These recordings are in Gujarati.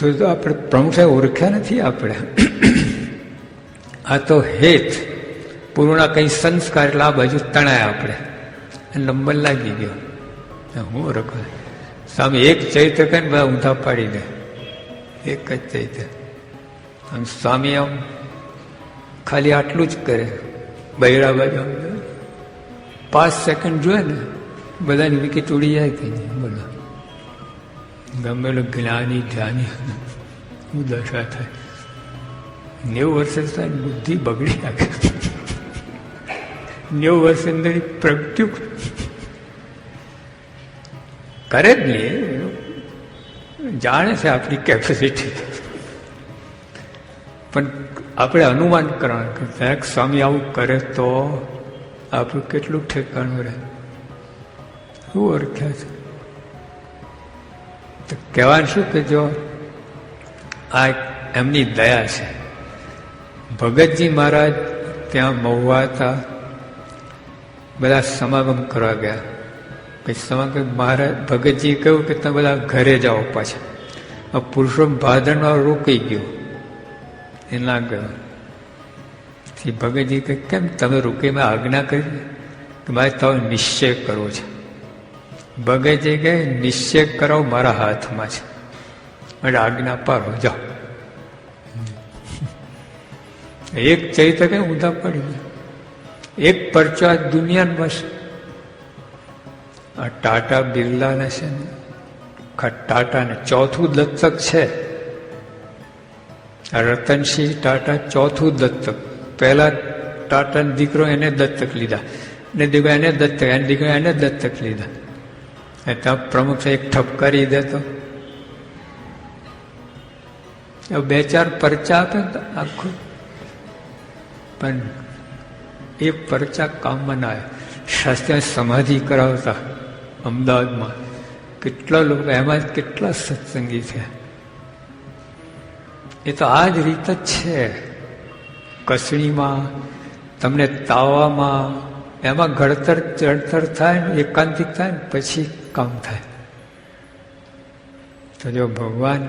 તો આપણે પ્રમુખ ઓળખ્યા નથી આપણે. આ તો હેત પૂર્ણા કંઈ સંસ્કાર એટલે આ બાજુ તણાય આપણે. નંબર લાગી ગયો. હું ઓળખો? સામે એક ચૈત્ર કરીને બધા ઊંધા પાડી દે. એક જ ચૈત્ર. આમ સ્વામી આમ ખાલી આટલું જ કરે. બૈરા બાજુ પાંચ સેકન્ડ જોયે ને, બધાની વિકેટ ઉડી જાય કે નહીં? બોલો. ગમેલું જ્ઞાની ધ્યાની હું દશા થાય. નેવું વર્ષે થાય બુદ્ધિ બગડી નાખે. નેવું વર્ષે અંદર પ્રગટ્યું કરે જ નહીં. જાણે છે આપણી કેપેસિટી પણ આપણે અનુમાન કરવાનું કે દરેક સ્વામી આવું કરે તો આપણું કેટલું ઠેકાણું રહે. શું ઓળખ્યા છે? તો કહેવાનું શું કે જો આ એમની દયા છે. ભગતજી મહારાજ ત્યાં મહુવા હતા. બધા સમાગમ કરવા ગયા. પછી સમાગમ મહારાજ ભગતજી કહ્યું કે તમે બધા ઘરે જાઓ પાછા. પુરુષોત્તમ ભાદરનો રોકાઈ ગયો. એ ના ગયો ભગતજી કે કેમ તમે રોકી મેં આજ્ઞા કરી? કે મારે તમે નિશ્ચય કરવો છે. ભગતજી કે નિશ્ચય કરાવો મારા હાથમાં છે. એટલે આજ્ઞા પાડો, જાઓ. એક ચૈત્ર કે ઊંધા પડી. ગયા એક પરચો આ દુનિયામાં બસ. આ ટાટા બિરલાને છે ને ટાટાને ચોથું દત્તક છે. રતનસિંહ ટાટા ચોથું દત્તક. પહેલા ટાટાનો દીકરો એને દત્તક લીધા. ને દીકરો એને દત્તક, એને દીકરો એને દત્તક લીધા. એ ત્યાં પ્રમુખ એક ઠપકારી દેતો બે ચાર પરચા આપે આખું. પણ એ પરચા કામમાં ના આવે. શાસ્ત્રી સમાધિ કરાવતા અમદાવાદમાં. કેટલા લોકો, એમાં કેટલા સત્સંગી છે. એ તો આ જ રીત જ છે. કસણીમાં, તમને તાવામાં, એમાં ઘડતર, ચડતર થાય ને એકાંતિક થાય ને પછી કામ થાય. તો જો ભગવાન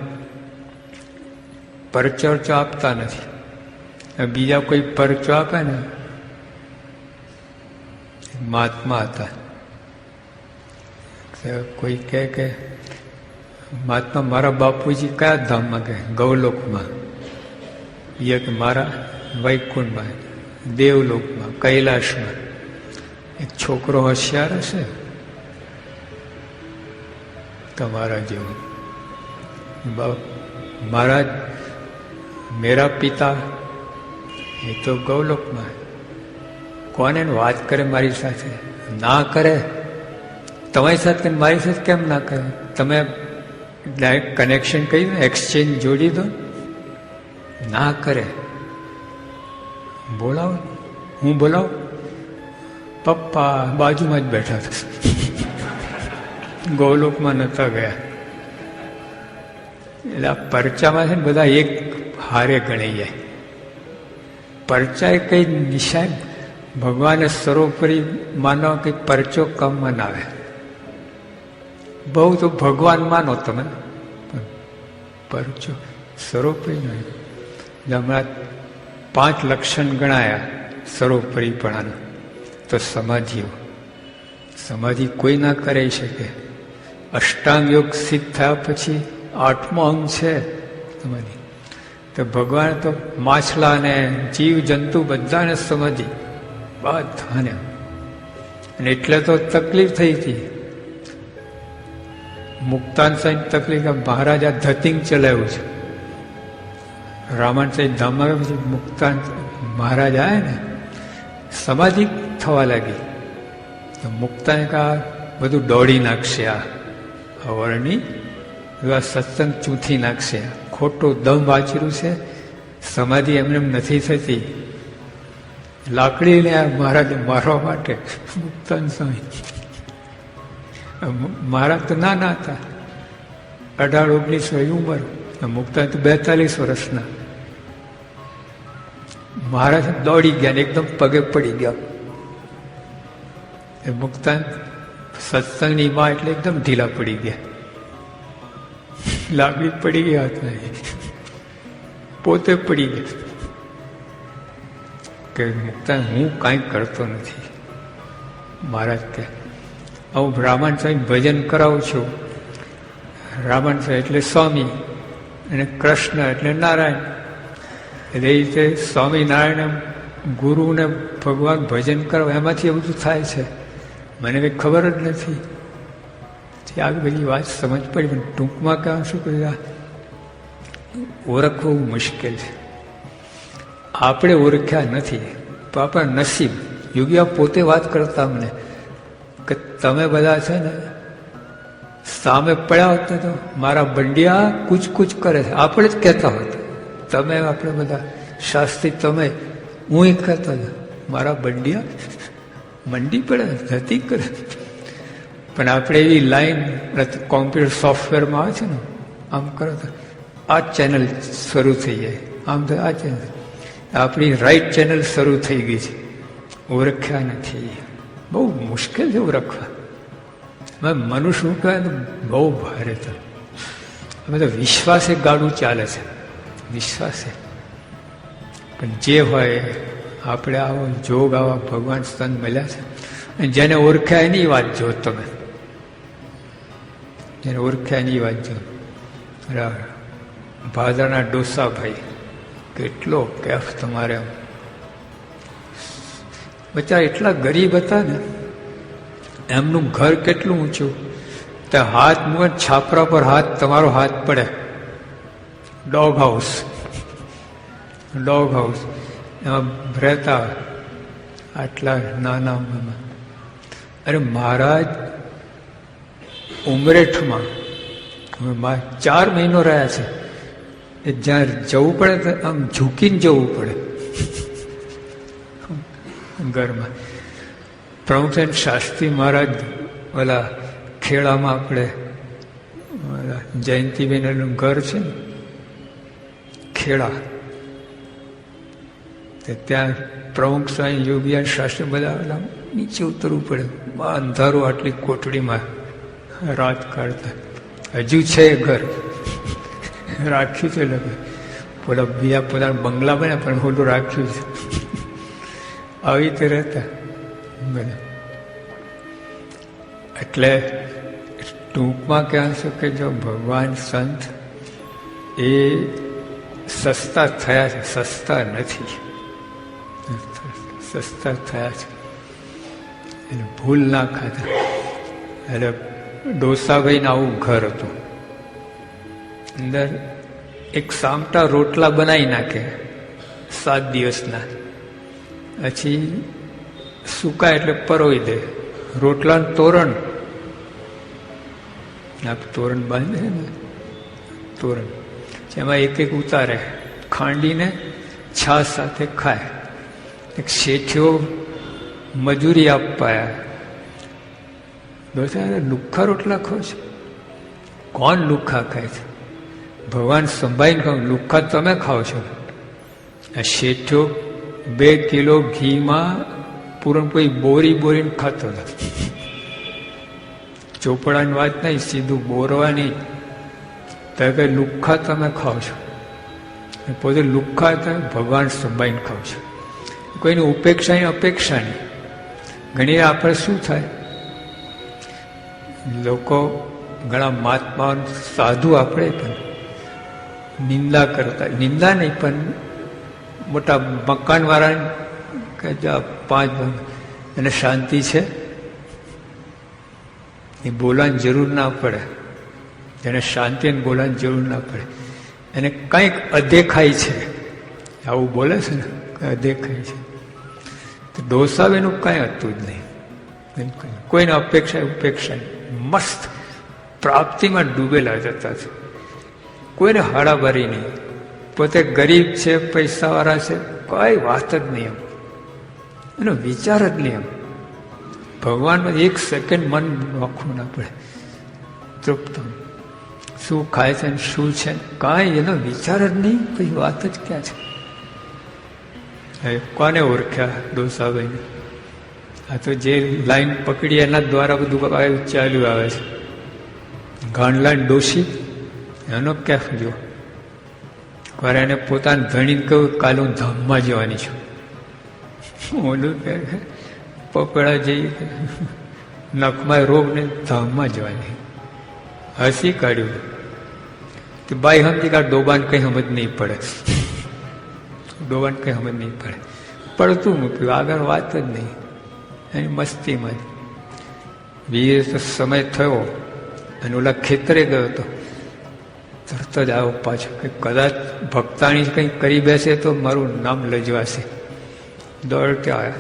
પરચર્ચો આપતા નથી બીજા કોઈ પરચો આપે ને? મહાત્મા હતા. કોઈ કહે કે, મહાત્મા, મારા બાપુજી કયા ધામમાં કહે ગૌલોકમાં. એ કે મારા વૈકુંઠમાં, દેવલોકમાં, કૈલાસમાં. એક છોકરો હોશિયાર હશે? તમારા જેવું મહારાજ, મેરા પિતા, એ તો ગૌલોકમાં. કોને વાત કરે મારી સાથે? ના કરે. તમારી સાથે, મારી સાથે કેમ ના કરે? તમે ડાયરેક્ટ કનેક્શન કહી દો એક્સચેન્જ જોડી દો ના કરે. બોલાવો. હું બોલાવું? પપ્પા બાજુમાં જ બેઠા હતા. ગૌલોકમાં નતા ગયા. એટલે આ પરચામાં છે ને બધા એક હારે ગણી જાય. પરચા એ કંઈ નિશાન ભગવાને સર્વોપરી માનો કે પરચો કામમાં ના આવે. બહુ તો ભગવાન માનો તમે. પરચો સર્વોપરી નહીં હમણાં પાંચ લક્ષણ ગણાયા સર્વોપરીપણાના તો સમાધિઓ. સમાધિ કોઈ ના કરી શકે. અષ્ટાંગ યોગ સિદ્ધ થયા પછી આઠમો અંગ છે તમારી. તો ભગવાન તો માછલાને જીવ જંતુ બધાને સમજી, બધાને. અને એટલે તો તકલીફ થઈ હતી મુક્તાન સાહેબ તકલીફ મહારાજા ધતિંગ ચલાવ્યું છે. રામાયણ સાહેબ ધામમાં મુક્તાન મહારાજ આવ્યા ને, સમાધિ થવા લાગી. તો મુક્તાને કા બધું દોડી નાખશે આ. વર્ણી એવા સત્સંગ ચૂંથી નાખશે. ખોટું દમ વાંચર્યું છે. સમાધિ એમને એમ નથી થતી. લાકડીને મહારાજ મારવા માટે મુક્તન સ્વામી. મહારાજ તો નાના હતા. અઢાર ઓગણીસ વય ઉંમર. મુક્તાન તો બેતાલીસ વર્ષના. મહારાજ દોડી ગયા ને એકદમ પગે પડી ગયા. એ મુક્તાન સત્સંગની માં એટલે એકદમ ઢીલા પડી ગયા. લાગણી પડી ગઈ હાથમાં પોતે પડી ગયા. કે મુક્તા, હું કાંઈ કરતો નથી. મહારાજ કે હું બ્રાહ્મણ સાહેબ ભજન કરાવું છું. રાવણ સાહેબ એટલે સ્વામી અને કૃષ્ણ એટલે નારાયણ. એટલે એ રીતે સ્વામિનારાયણ ગુરુને ભગવાન ભજન કરવા, એમાંથી એ બધું થાય છે. મને કંઈ ખબર જ નથી. તે આવી બધી વાત સમજ પડી, પણ ટૂંકમાં કહે શું કહ્યું ઓળખવું મુશ્કેલ છે. આપણે ઓળખ્યા નથી તો આપણા નસીબ યોગીયા પોતે વાત કરતા અમને કે તમે બધા છે ને સામે પડ્યા હોત ને તો મારા બંડિયા કૂચ કૂચ કરે છે. આપણે જ કહેતા હોત, તમે આપણે બધા શાસ્ત્રી, તમે, હું એ કહેતો મારા બંડિયા મંડી પડે નથી કરે. પણ આપણે એવી લાઈન કોમ્પ્યુટર સોફ્ટવેરમાં આવે છે ને, આમ કરો તો આ ચેનલ શરૂ થઈ જાય. આમ તો આ ચેનલ. આપણી રાઈટ ચેનલ શરૂ થઈ ગઈ છે. ઓળખ્યા નથી. બહુ મુશ્કેલ છે ઓળખવા. મનુષ્ય કહે તો બહુ ભારે તો. અમે તો વિશ્વાસે ગાડું ચાલે છે. વિશ્વાસે. પણ જે હોય આપણે આવો જોગ આવા ભગવાન સ્તન મળ્યા છે. અને જેને ઓળખ્યા એની વાત જો તમે. જેને ઓળખ્યા એની વાત જો. ભાદરના ડોસાભાઈ કેટલો કેફ તમારે બચ્ચા એટલા ગરીબ હતા ને, એમનું ઘર કેટલું ઊંચું. તો હાથ મુએ છાપરા પર હાથ, તમારો હાથ પડે. ડોગ હાઉસ ડોગ હાઉસ રહેતા આટલા નાના ઉંમરમાં. અરે મહારાજ, ઉમરેઠમાં ચાર મહિનો રહ્યા છે. એ જ્યાં જવું પડે તો આમ ઝૂકીને જવું પડે. ઘરમાં. પ્રમુખેન શાસ્ત્રી મહારાજ, ઓલા ખેડામાં આપણે જયંતિબેન એનું ઘર છે ને? ખેડા. ત્યાં પ્રમુખ સ્વામી યોગિયા શાસ્ત્ર બધા ઓલા નીચે ઉતરવું પડે. અંધારું આટલી કોટડીમાં રાત કાઢતા હજુ છે ઘર. રાખ્યું છે લગે પોલા બીજા પોતાના બંગલા બન્યા, પણ ખોટું રાખ્યું છે. આવી રીતે રહેતા. બધા એટલે ટૂંકમાં કહેવા છે કે જો ભગવાન સંત એ સસ્તા થયા છે, સસ્તા નથી. સસ્તા થયા છે. એટલે ભૂલ ના ખાતા એટલે ડોસાભાઈને આવું ઘર હતું. અંદર એક સામટા રોટલા બનાવી નાખે. સાત દિવસના. પછી સૂકા એટલે પરોવી દે. રોટલાનું તોરણ. તોરણ બાંધે ને. તોરણ. એમાં એક એક ઉતારે. ખાંડીને છાશ સાથે ખાય. એક શેઠિયો મજૂરી આપવા દોસ્તા લુખ્ખા રોટલા ખાવ છો? કોણ લુખ્ખા ખાય છે? ભગવાન સંભાળીને કહું લુખ્ખા તમે ખાઓ છો? આ શેઠિયો બે કિલો ઘીમાં પૂરણપોઈ બોરી બોરીને ખાતો નથી. ચોપડાની વાત નહીં, સીધું બોરવાની. તો કે લુખ્ખા તમે ખાઓ છો? પોતે લુખ્ખા તમે ભગવાન સંભાળીને ખાવ છો. કોઈની ઉપેક્ષા અપેક્ષા નહીં. ઘણી આપણે શું થાય? લોકો ઘણા મહાત્મા સાધુ આપણે પણ નિંદા કરતા, નિંદા નહીં, પણ મોટા મકાનવાળાને કે પાંચ એને શાંતિ છે? એ બોલવાની જરૂર ના પડે. એને શાંતિ બોલવાની જરૂર ના પડે. એને કંઈક અદેખાય છે. આવું બોલે છે ને અદેખાય છે. તો ડોસાવેનું કાંઈ હતું જ નહીં. કોઈને અપેક્ષા ઉપેક્ષા મસ્ત પ્રાપ્તિમાં ડૂબેલા જતા છે. કોઈને હાડાબારી નહીં. પોતે ગરીબ છે, પૈસાવાળા છે, કઈ વાત જ નહીં એમ. એનો વિચાર જ નહીં એમ. ભગવાનમાં એક સેકન્ડ મન નોખવું ના પડે. તૃપ્ત શું ખાય છે શું છે કાંઈ એનો વિચાર જ નહીં. કોઈ વાત જ ક્યાં છે? કોને ઓળખ્યા ડોસાભાઈને? આ તો જે લાઈન પકડી એના દ્વારા બધું ચાલ્યું આવે છે. ગાંડલાન ડોશી, એનો કેફ જો મારે એને પોતાને ધણીને કહ્યું, કાલે હું ધામમાં જવાની છું. ઓલું કે પપડા જઈ નખમાં રોગ ને ધામમાં જવાની. હસી કાઢ્યું. તો બાઈ સમજી કાઢ ડોબાને કંઈ સમજ નહીં પડે. ડોબાને કંઈ સમજ નહીં પડે. પડતું મૂક્યું, આગળ વાત જ નહીં. એની મસ્તીમાં જ. તો સમય થયો, અને ઓલા ખેતરે ગયો હતો. તરત જ આવ્યો પાછો, કે કદાચ ભક્તાણી કંઈ કરી બેસે તો મારું નામ લજવાશે. દોડતે આવ્યા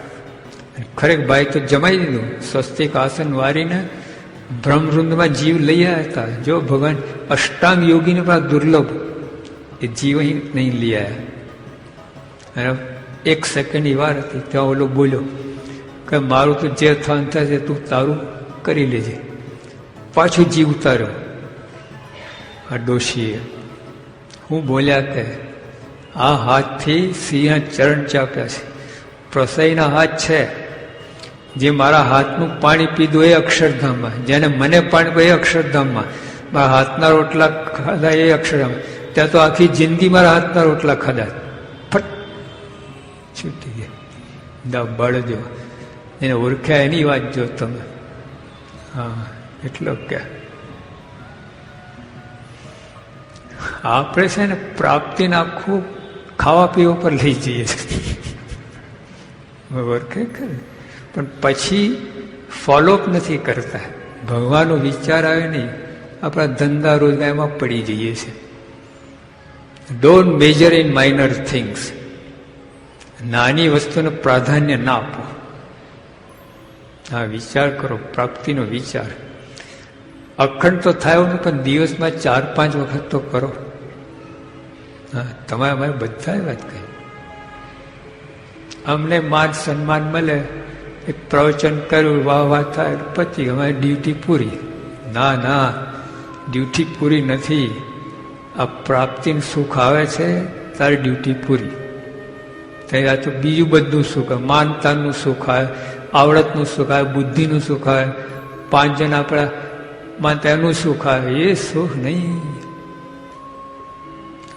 અને ખરેખ ભાઈ તો જમાઈ દીધું. સ્વસ્તિક આસન વારીને બ્રહ્મવૃંદમાં જીવ લઈ આવ્યા હતા. જો ભગવાન અષ્ટાંગ યોગીને પણ દુર્લભ, એ જીવ અહીં નહીં લઈ આવ્યા અને એક સેકન્ડની વાર હતી, ત્યાં ઓલો બોલ્યો કે મારું તો જે થન થશે તું તારું કરી લેજે. પાછું જીવ ઉતાર્યો. આ ડોશીએ હું બોલ્યા કે આ હાથથી સિંહ ચરણ ચાપ્યા છે. પ્રસયના હાથ છે. જે મારા હાથનું પાણી પીધું એ અક્ષરધામમાં, જેને મને પાણી પીધું અક્ષરધામમાં. મારા હાથના રોટલા ખાધા એ અક્ષરધામમાં. ત્યાં તો આખી જિંદગી મારા હાથના રોટલા ખાધા. છૂટી ગયા દા બળજો. એને ઓળખ્યા એની વાત જો તમે. હા, એટલો કે. આપણે છે ને પ્રાપ્તિને આખું ખાવા પીવા પર લઈ જઈએ. છીએ કે ખરે? પણ પછી ફોલોઅપ નથી કરતા. ભગવાનનો વિચાર આવે નહીં આપણા ધંધા રોજગારમાં પડી જઈએ છીએ don't major in minor things નાની વસ્તુને પ્રાધાન્ય ના આપો. હા વિચાર કરો, પ્રાપ્તિનો વિચાર. અખંડ તો થાય ને પણ દિવસમાં ચાર, પાંચ વખત તો કરો. હા, તમારે અમારે બધા વાત કહી અમને માન સન્માન મળે એક પ્રવચન કર્યું, વાહ વાહ થાય, પછી અમારી ડ્યુટી પૂરી. ના ના, ડ્યુટી પૂરી નથી. આ પ્રાપ્તિનું સુખ આવે છે, તારી ડ્યુટી પૂરી. ત્યાં તો બીજું બધું સુખ હોય. માનતાનું સુખ હોય, આવડતનું સુખ આવે બુદ્ધિનું સુખ આવે પાંચ જણ આપણા માનતા એનું સુખ આવે એ સુખ નહીં.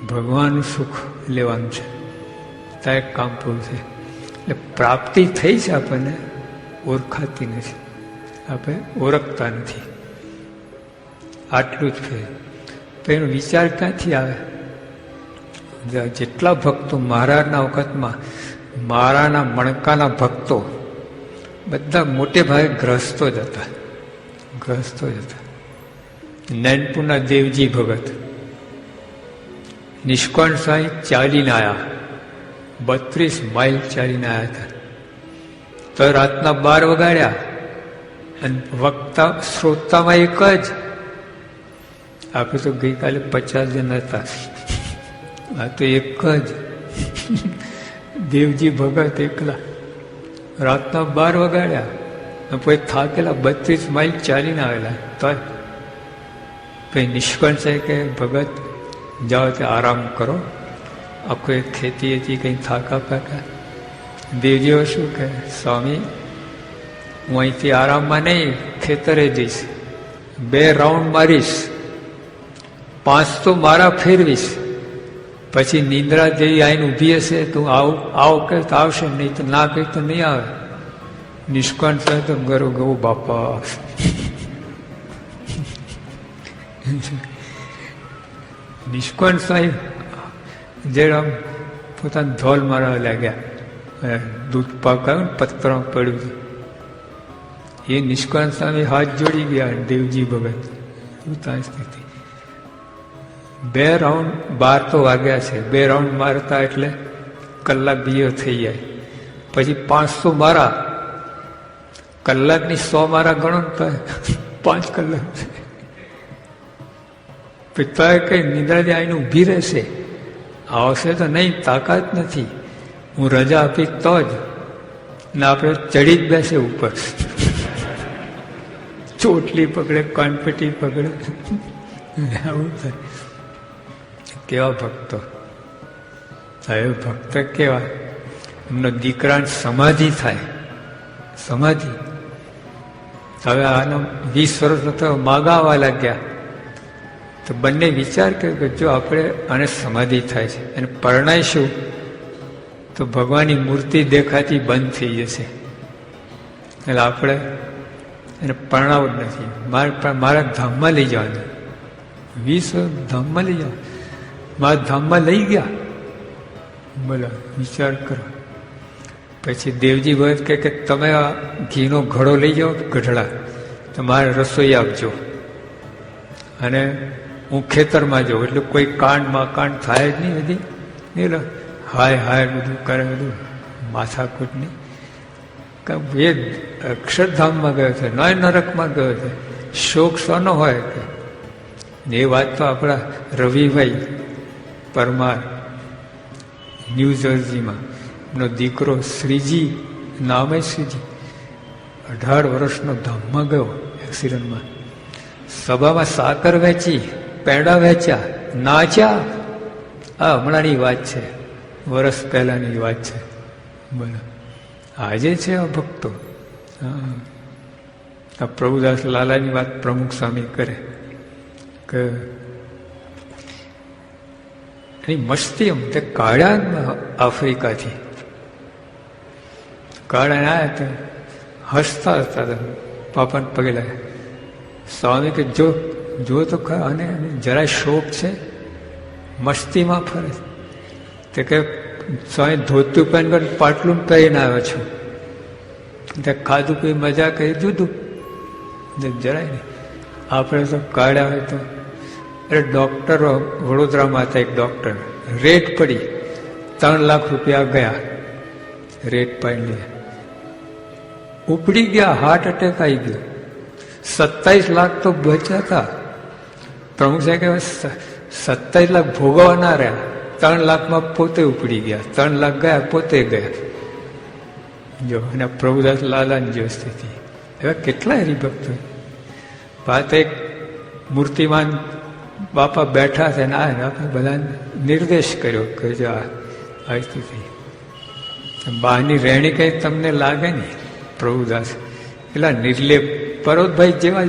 ભગવાનનું સુખ લેવાનું છે. ત્યાં એક કામ પૂરું છે એટલે પ્રાપ્તિ થઈ છે આપણને, ઓળખાતી નથી. આપણે ઓળખતા નથી. આટલું જ ફેર તો એનો વિચાર ક્યાંથી આવે? જેટલા ભક્તો મહારાજના વખતમાં, મારાના મણકાના ભક્તો, બધા મોટે ભાગે ગ્રસ્તો જ હતા. ગ્રસ્તો જ હતા. નૈનપુરના દેવજી ભગત, નિષ્કોણ સાંઈ ચાલીને આવ્યા બત્રીસ માઇલ ચાલીને આવ્યા હતા. તો રાતના બાર વગાડ્યા. અને વક્તા શ્રોતામાં એક જ. આપણે તો ગઈકાલે પચાસ જણ હતા. આ તો એક જ. દેવજી ભગત એકલા. રાતના બાર વગાડ્યા. પછી થાકેલા બત્રીસ માઇલ ચાલીને આવેલા. તો કંઈ નિષ્કળ છે કે ભગત, જાઓ તે આરામ કરો. આખો એક ખેતી હતી કંઈ થાકા પાકા. દેવજીઓ શું કહે? સ્વામી, હું અહીંથી આરામમાં નહીં, ખેતરે જઈશ. બે રાઉન્ડ મારીશ. પાંચ તો મારા ફેરવીશ. પછી નિંદ્રા જેવી આઈને ઊભી હશે, તું આવ આવ કે તો આવશે, નહીં તો ના કહી તો નહીં આવે. નિષ્કાંત થાય તો ગરો ગૌ બાપા. નિષ્કાંત સાહેબ જે આમ પોતાને ધોલ મારવા લાગ્યા. દૂધ પાક આવ્યું ને પત્રમાં પડ્યું એ નિષ્કાંત સ્વામી હાથ જોડી ગયા, દેવજી ભગત. ઉતાર સ્થિતિ બે રાઉન્ડ બાર તો વાગ્યા છે. બે રાઉન્ડ મારતા એટલે કલાક બીજો થઈ જાય. પછી પાંચસો મારા. કલાકની સો મારા ગણો તો પાંચ કલાક. પિતાએ કઈ નિંદ્રાજી આવીને ઊભી રહેશે? આવશે તો નહીં, તાકાત નથી. હું રજા આપી તો જ. ને આપણે ચડી જ બેસે ઉપર. ચોટલી પકડે, કાનપેટી પકડે. આવું થાય. કેવા ભક્તો? સાહેબ, ભક્ત કેવા? એમનો દીકરાને સમાધિ થાય. સમાધિ. હવે આનો વીસ વર્ષ તો માગાવા લાગ્યા. તો બંને વિચાર કર્યો કે જો આપણે આને સમાધિ થાય છે. અને પરણાઈશું તો ભગવાનની મૂર્તિ દેખાતી બંધ થઈ જશે. એટલે આપણે એને પરણાવું જ નથી. મારે મારા ધામમાં લઈ જવાનું. વીસ વર્ષ ધામમાં લઈ જાઓ મારા ધામમાં લઈ ગયા. બોલો, વિચાર કરો. પછી દેવજી ભગત કહે કે તમે આ ઘીનો ઘડો લઈ જાઓ ગઢડા. તમારે રસોઈ આપજો. અને હું ખેતરમાં જાઉં, એટલે કોઈ કાંડમાં કાંડ થાય જ નહીં બધી. એટલે હાય હાય, બધું કરે, બધું. માથાકૂટ નહીં એ અક્ષરધામમાં ગયો છે, નય નરકમાં ગયો છે. શોક સોનો હોય એ વાત તો આપણા રવિભાઈ પરમાર ન્યૂ જર્સીમાં એમનો દીકરો શ્રીજી, નામે શ્રીજી. અઢાર વર્ષનો ધામમાં ગયો એક્સિડન્ટમાં. સભામાં સાકર વેચી, પેડા વેચ્યા, નાચ્યા. આ હમણાંની વાત છે. વર્ષ પહેલાની વાત છે. બોલો. આજે છે આ ભક્તો? આ પ્રભુદાસ લાલાની વાત પ્રમુખ સ્વામી કરે. કે એની મસ્તી એમ તે કાળા આફ્રિકાથી. કાળા આવ્યા તો હસતા હસતા હતા પાપાને પગે સ્વામી કે, જો જો તો અને જરાય શોખ છે. મસ્તીમાં ફરે. તે કે, સ્વામી, ધોતું પહેન કરીને પાટલું પહેરીને આવ્યો છું. તે ખાધું કોઈ મજા કરી જુદું જરાય નહીં. આપણે તો કાઢ્યા હોય તો અરે ડૉક્ટરો વડોદરામાં હતા એક ડૉક્ટર રેટ પડી. ત્રણ લાખ રૂપિયા ગયા. રેટ પાડી ઉપડી ગયા હાર્ટ એટેક આવી ગયો. સત્તાવીસ લાખ તો બચ્યા હતા પ્રમુખ સાહેબ સત્તાવીસ લાખ ભોગવવાના રહ્યા. ત્રણ લાખમાં પોતે ઉપડી ગયા. ત્રણ લાખ ગયા, પોતે ગયા. જો, અને પ્રભુદાસ લાલાની જો સ્થિતિ. એવા કેટલા હરિભક્તો વાત એક મૂર્તિમાન બાપા બેઠા છે ને આ આપણે બધા નિર્દેશ કર્યો કે જો આ સ્થિતિ. બહારની રહેણી કંઈ તમને લાગે ને? પ્રભુદાસ. એટલા નિર્લેપ પરોતભાઈ જેવા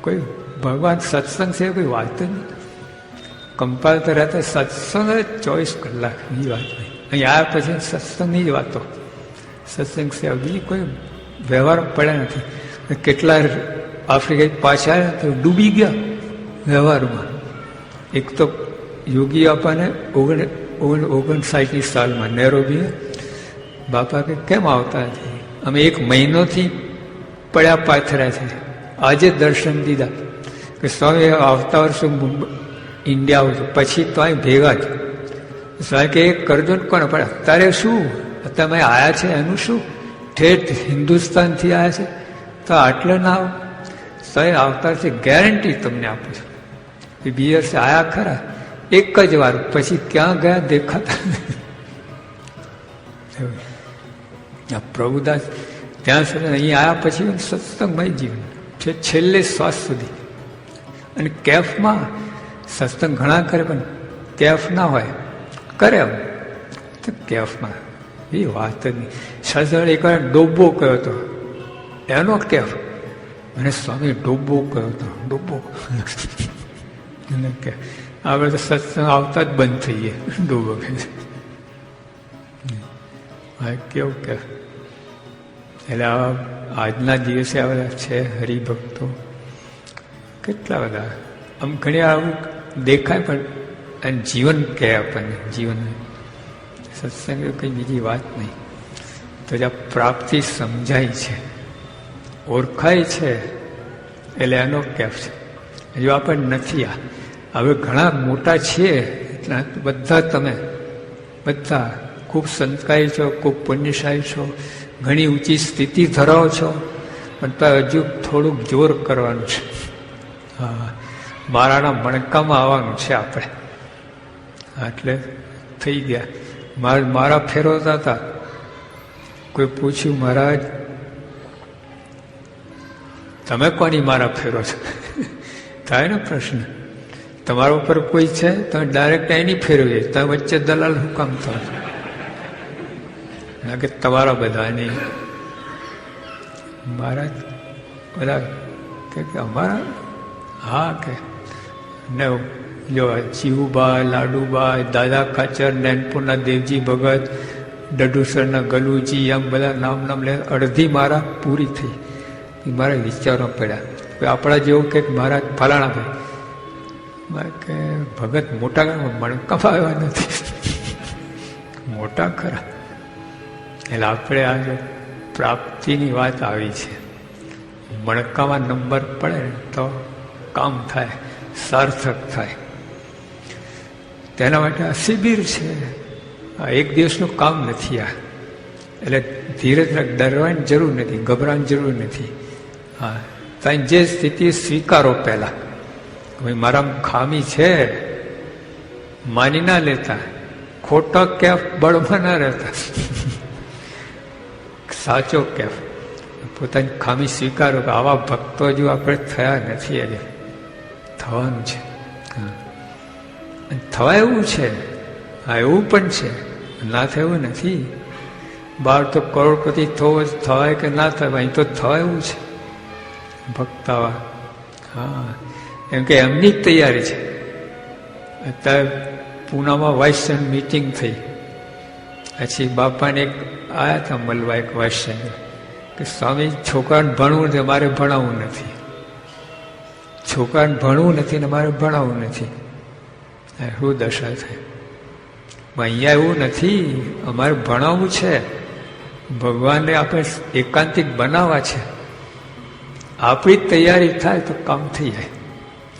કોઈ ભગવાન સત્સંગ છે, કોઈ વાત નહીં કંપાલ તો રહેતા સત્સંગ ચોવીસ કલાકની વાત નહીં અહીં આવ્યા પછી સત્સંગની જ વાતો. સત્સંગ સેવા બીજી કોઈ વ્યવહાર પડ્યા નથી. કેટલા આફ્રિકા પાછા તો ડૂબી ગયા. વ્યવહારમાં. એક તો યોગી આપાને ઓગણ ઓગણ ઓગણસાઠની સાલમાં નેરોબીએ બાપા કે કેમ આવતા નથી? અમે એક મહિનોથી પડ્યા પાથર્યા છે. આજે દર્શન દીધા કે સ્વામી, આવતા વર્ષે ઇન્ડિયા આવું પછી તો અહીં ભેગા જ. સ્વામી કે કરજો ને કોણ? પણ અત્યારે શું? તમે આવ્યા છે, એનું શું? ઠેઠ હિન્દુસ્તાનથી આવ્યા છે. તો આટલે ના આવો. સ્વામી, આવતા છે ગેરંટી તમને આપું છું. એ બી વર્ષે આયા ખરા. એક જ વાર. પછી ક્યાં ગયા? દેખાતા પ્રભુદાસ ત્યાં સુધી અહીં આવ્યા પછી સત્સંગમય જીવન. છે છેલ્લે શ્વાસ સુધી. અને કેફમાં સત્સંગ ઘણા કરે, પણ કેફ ના હોય. કરે એમ. તો કેફમાં. એ વાત જ નહીં. સસળ એકવાર ડોબો કયો હતો એનો કેફ. અને સ્વામી ડોબો કયો હતો ડોબો કે આપણે તો સત્સંગ આવતા જ બંધ થઈએ ડૂબો કે કેવું કે એટલે આવા આજના દિવસે આવા છે હરિભક્તો કેટલા બધા આમ ઘણી આવું દેખાય પણ જીવન કહે આપણને જીવન સત્સંગ કંઈ બીજી વાત નહીં તો જે પ્રાપ્તિ સમજાય છે ઓળખાય છે એટલે એનો કેફ છે હજુ આપણને નથી આ હવે ઘણા મોટા છીએ, એટલે બધા તમે, બધા ખૂબ સંતકાય છો, ખૂબ પુણ્યશાળી છો, ઘણી ઊંચી સ્થિતિ ધરાવો છો, પણ તો હજુ થોડુંક જોર કરવાનું છે. હા મારાના મણકામાં આવવાનું છે આપણે. એટલે થઈ ગયા. મારા મારા ફેરવતા હતા. કોઈ પૂછ્યું, મહારાજ, તમે કોની મારા ફેરો છો? થાય ને પ્રશ્ન. તમારા ઉપર કોઈ છે? તમે ડાયરેક્ટ એની ફેરવીએ. તમે વચ્ચે દલાલ હું કામ થાવ કે તમારા બધા નહીં મહારાજ, બધા કે અમારા? હા, કે. ને જો જીવુબા લાડુબા દાદા ખાચર નૈનપુરના દેવજી ભગત, ડડુસરના ગલુજી એમ બધા નામ નામ લે અડધી મારા પૂરી થઈ. મારા વિચારો પડ્યા. આપણા જેવું કંઈક મહારાજ ફલાણા ભાઈ. મારે કે ભગત મોટા મણકામાં આવ્યા નથી. મોટા ખરા. એટલે આપણે આજે પ્રાપ્તિની વાત આવી છે. મણકામાં નંબર પડે તો કામ થાય, સાર્થક થાય. તેના માટે આ શિબિર છે. આ એક દિવસનું કામ નથી આ. એટલે ધીરજ ધીરે ડરવાની જરૂર નથી, ગભરાવાની જરૂર નથી. હા ત્યાં જે સ્થિતિ સ્વીકારો પહેલા. ભાઈ મારામાં ખામી છે. માની ના લેતા. ખોટો કેફ બળમાં ના રહેતા. સાચો કેફ. પોતાની ખામી સ્વીકારો કે આવા ભક્તો હજુ આપણે થયા નથી હજી. થવાનું છે. થવા એવું છે. હા, એવું પણ છે. ના થયું નથી. બહાર તો કરોડપતિ થવો થવાય કે ના થવાય? અહીં તો થવા એવું છે. ભક્તાવા હા. એમ કે એમની જ તૈયારી છે. અત્યારે પૂનામાં વાઇસન મીટિંગ થઈ. પછી બાપાને એક આવ્યા હતા મળવા એક વાઇસન. કે સ્વામી, છોકરાને ભણવું છે મારે ભણાવવું નથી. છોકરાને ભણવું નથી ને મારે ભણાવવું નથી. શું દશા થાય અહીંયા એવું નથી. અમારે ભણાવવું છે. ભગવાનને આપણે એકાંતિક બનાવવા છે. આપણી તૈયારી થાય તો કામ થઈ જાય.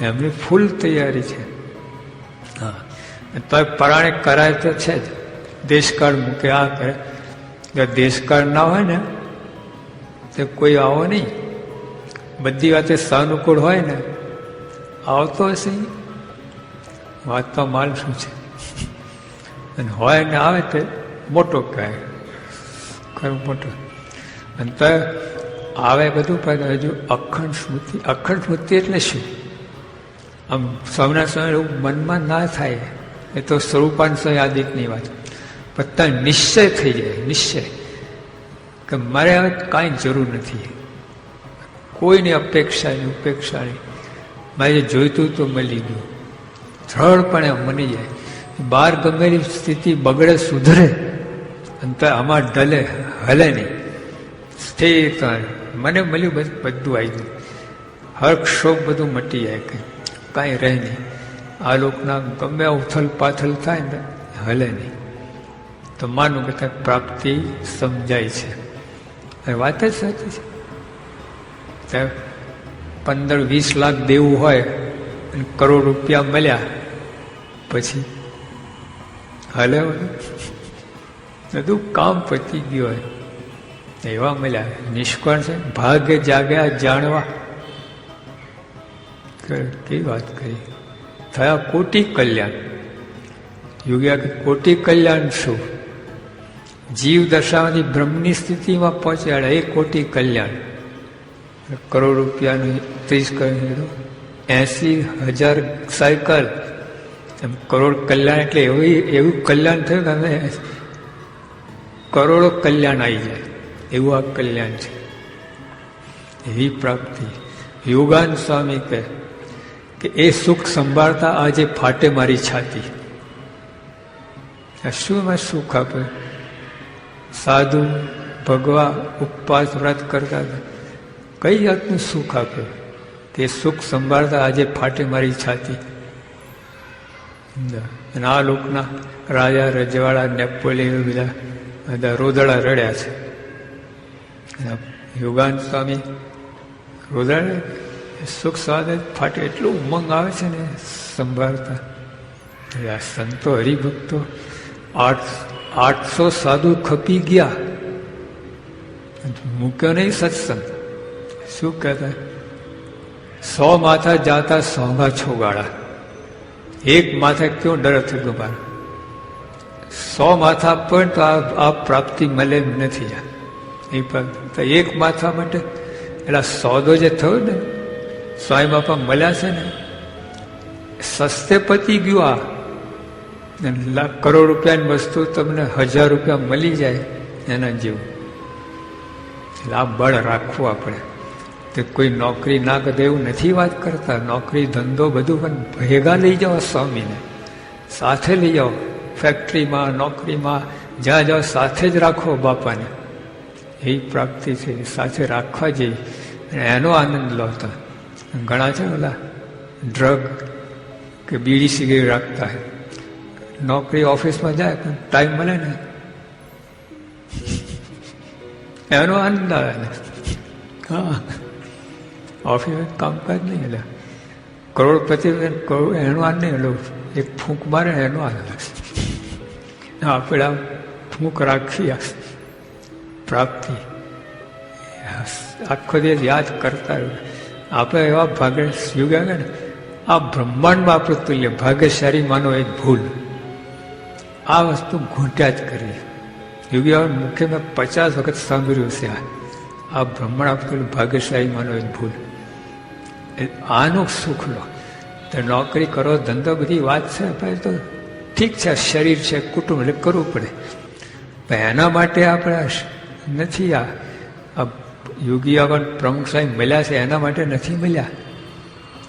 એમની ફૂલ તૈયારી છે. હા. તો પરાણે કરાય તો છે જ. દેશકાળ મૂકે, આ કરે. જો દેશકાળ ના હોય ને, તો કોઈ આવો નહીં. બધી વાતે સાનુકૂળ હોય ને, આવતો હશે. ઈ. વાત તો માલ શું છે? અને હોય ને આવે તે મોટો કહે ખરું મોટો. અને તો આવે બધું, પણ હજુ અખંડ સ્મૃતિ અખંડ સ્મૃતિ એટલે શું? આમ સ્વામિના સ્વામી એવું મનમાં ના થાય. એ તો સ્વરૂપાન આદિકની વાત. બધા નિશ્ચય થઈ જાય, નિશ્ચય. કે મારે હવે કાંઈ જરૂર નથી. કોઈની અપેક્ષા નહીં, ઉપેક્ષા નહીં. મારે જે જોઈતું તો મળી ગયું સરળપણે મની જાય. બહાર ગમેલી સ્થિતિ બગડે, સુધરે અંતર આમાં ઢલે, હલે નહીં. સ્થિર મને મળ્યું બધું આવી ગયું. હર્ક ક્ષોભ બધું મટી જાય કંઈ કાંઈ રહે નહીં. આ લોકના ગમે ઉથલ પાથલ થાય ને, હલે નહીં. તો માનું કે ત્યાં પ્રાપ્તિ સમજાય છે. અને વાત જ સાચી છે. ત્યાં પંદર વીસ લાખ દેવું હોય અને કરોડ રૂપિયા મળ્યા, પછી હલે બધું કામ પતી ગયું હોય. એવા મળ્યા. નિષ્કળ છે. ભાગ્ય જાગ્યા જાણવા. કેવી વાત કરી? થયા કોટી કલ્યાણ. યોગ્યા કોટી કલ્યાણ શું? જીવ દશામાંથી બ્રહ્મની સ્થિતિમાં પહોંચ્યા એ કોટી કલ્યાણ. કરોડ રૂપિયાનું ત્રીસ કરોડ એસી હજાર સાયકલ. એમ કરોડ કલ્યાણ એટલે એવું એવું કલ્યાણ થયું કે અમે કરોડો કલ્યાણ આવી જાય. એવું આ કલ્યાણ છે. એવી પ્રાપ્તિ. યોગાન સ્વામી કહે કે એ સુખ સંભાળતા આજે ફાટે મારી છાતી. આ શું એમાં સુખ આપે? સાધુ ભગવા ઉપવાસ, વ્રત કરતા કઈ જાતનું સુખ આપે? તે સુખ સંભાળતા આજે ફાટે મારી છાતી. અને આ લોકના રાજા, રજવાડા, નેપોલિયન બધા બધા રોદડા રડ્યા છે. યોગાન સ્વામી રોદડા સુખ સ્વાદ ફાટે એટલું ઉમંગ આવે છે ને, સંભાળતા. આ સંતો હરિભક્તો આઠ, આઠસો સાધુ ખપી ગયા. મૂક્યો નહીં સત્સંગ. શું કહેતા? સો માથા જાતા સોંગા છોગાળા. એક માથા ક્યો ડર થતો બાર સો માથા પણ તો આ પ્રાપ્તિ મળે નથી એ પણ એક માથા માટે, એટલે સોદો જે થયો ને સ્વામી બાપા મળ્યા છે ને, સસ્તે પતી ગયું આ. કરોડ રૂપિયાની વસ્તુ તમને હજાર રૂપિયા મળી જાય એના જેવું. એટલે આ બળ રાખવું આપણે. તો કોઈ નોકરી ના કરે એવું નથી વાત કરતા. નોકરી ધંધો બધું પણ ભેગા લઈ જાઓ સ્વામીને. સાથે લઈ જાઓ. ફેક્ટરીમાં, નોકરીમાં, જ્યાં જાઓ સાથે જ રાખો બાપાને. એ પ્રાપ્તિ છે. સાથે રાખવા જઈએ અને એનો આનંદ લો ઘણા છે ઓલા ડ્રગ કે બીડી સિગરેટ રાખતા હોય. નોકરી ઓફિસમાં જાય પણ ટાઈમ મળે ને. એનો આનંદ આવે ને. હા. ઓફિસમાં કામકાજ નહીં એટલે. કરોડપતિ કરોડ એનો આનંદ નહીં એટલે એક ફૂંક મારે એનો આનંદ આપણે આમ ફૂંક રાખી પ્રાપ્તિ. આખો દિવસ યાદ કરતા રહ્યું આપણે એવા ભાગ્ય યુગ આવે ને આ બ્રહ્માંડમાં આપણું તુલ્ય ભાગ્યશાળી માનો એક ભૂલ. આ વસ્તુ ઘૂંટ્યા જ કરી યોગી મુખ્ય મેં પચાસ વખત સાંભળ્યું છે આ. આ બ્રહ્માંડ આપણું ભાગ્યશાળી માનો એક ભૂલ. આનો સુખ લો. તો નોકરી કરો, ધંધો બધી વાત છે ભાઈ તો ઠીક છે, શરીર છે, કુટુંબ, એટલે કરવું પડે. પણ એના માટે આપણે નથી આ યોગી આગળ પ્રમુખ સાહેબ મળ્યા છે, એના માટે નથી મળ્યા.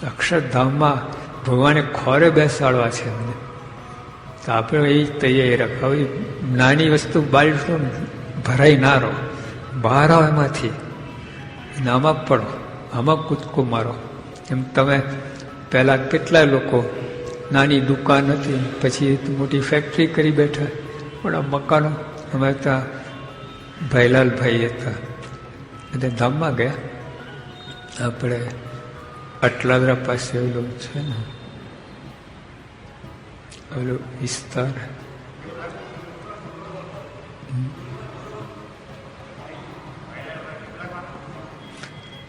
અક્ષરધામમાં ભગવાને ખોરે બેસાડવા છે મને તો આપણે એ તૈયારી રાખવા નાની વસ્તુ બાળશો ભરાઈ ના રહો. બહાર આવો એમાંથી. આમાં પડો. આમાં કૂદકો મારો. એમ તમે પહેલાં કેટલા લોકો નાની દુકાન હતી, પછી મોટી ફેક્ટરી કરી બેઠા. પણ મકાનો અમે ત્યાં ભાઈલાલભાઈ હતા. એટલે ધામમાં ગયા. આપણે અટલાદરા પાસે ઓલું છે ને. ઓલો વિસ્તાર.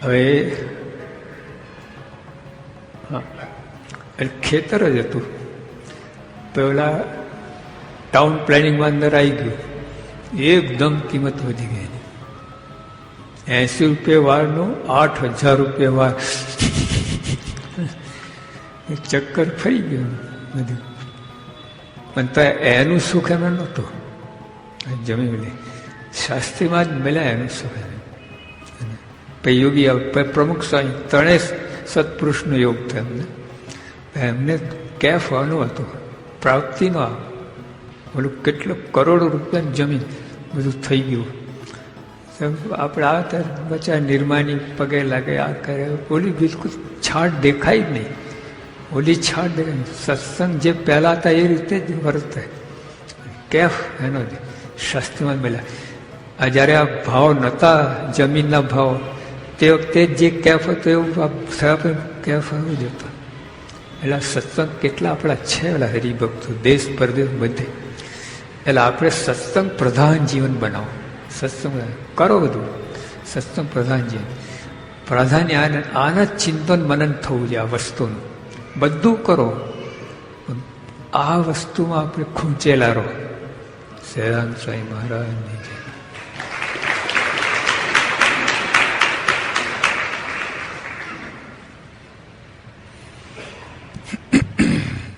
હવે, હા ખેતર જ હતું. પેલા ટાઉન પ્લાનિંગમાં અંદર આવી ગયું. એકદમ કિંમત વધી ગઈ. એસી રૂપિયા વારનું આઠ હજાર રૂપિયા વાર ચક્કર ફરી ગયું બધું. પણ તો એનું સુખ એમ નહોતું. જમી લે શાસ્ત્રીમાં જ મળ્યા એનું સુખ પછી યોગી પ્રમુખ સ્વામી ત્રણેય સત્પુરુષનો યોગ થયો એમને. એમને કેફ આનું હતું. પ્રાપ્તિનો આ. બોલું કેટલો કરોડો રૂપિયાની જમીન બધું થઈ ગયું. આપણે આ ત્યારે બચ્ચા નિર્માની પગે લાગે આ કરે. ઓલી બિલકુલ છાટ દેખાય જ નહીં. ઓલી છાટ સત્સંગ જે પહેલાં હતા એ રીતે જ વર્તે. કેફ એનો શાસ્ત્રીમાં મળ્યા આ જ્યારે આ ભાવ નહોતા, જમીનના ભાવ, તે વખતે જે કેફ હતો એવું કેફ એવું જ હતો. એટલે સત્સંગ કેટલા આપણા છે એલા હરિભક્તો, દેશ પરદેશ બધે. એટલે આપણે સત્સંગ પ્રધાન જીવન બનાવો. સત્સંગ કરો બધું. સત્સંગ પ્રધાન છે. પ્રાધાન્ય આના ચિંતન, મનન થવું જોઈએ આ વસ્તુનું. બધું કરો. આ વસ્તુમાં આપણે ખૂંચેલા રહો. સહેરામ સ્વામી મહારાજની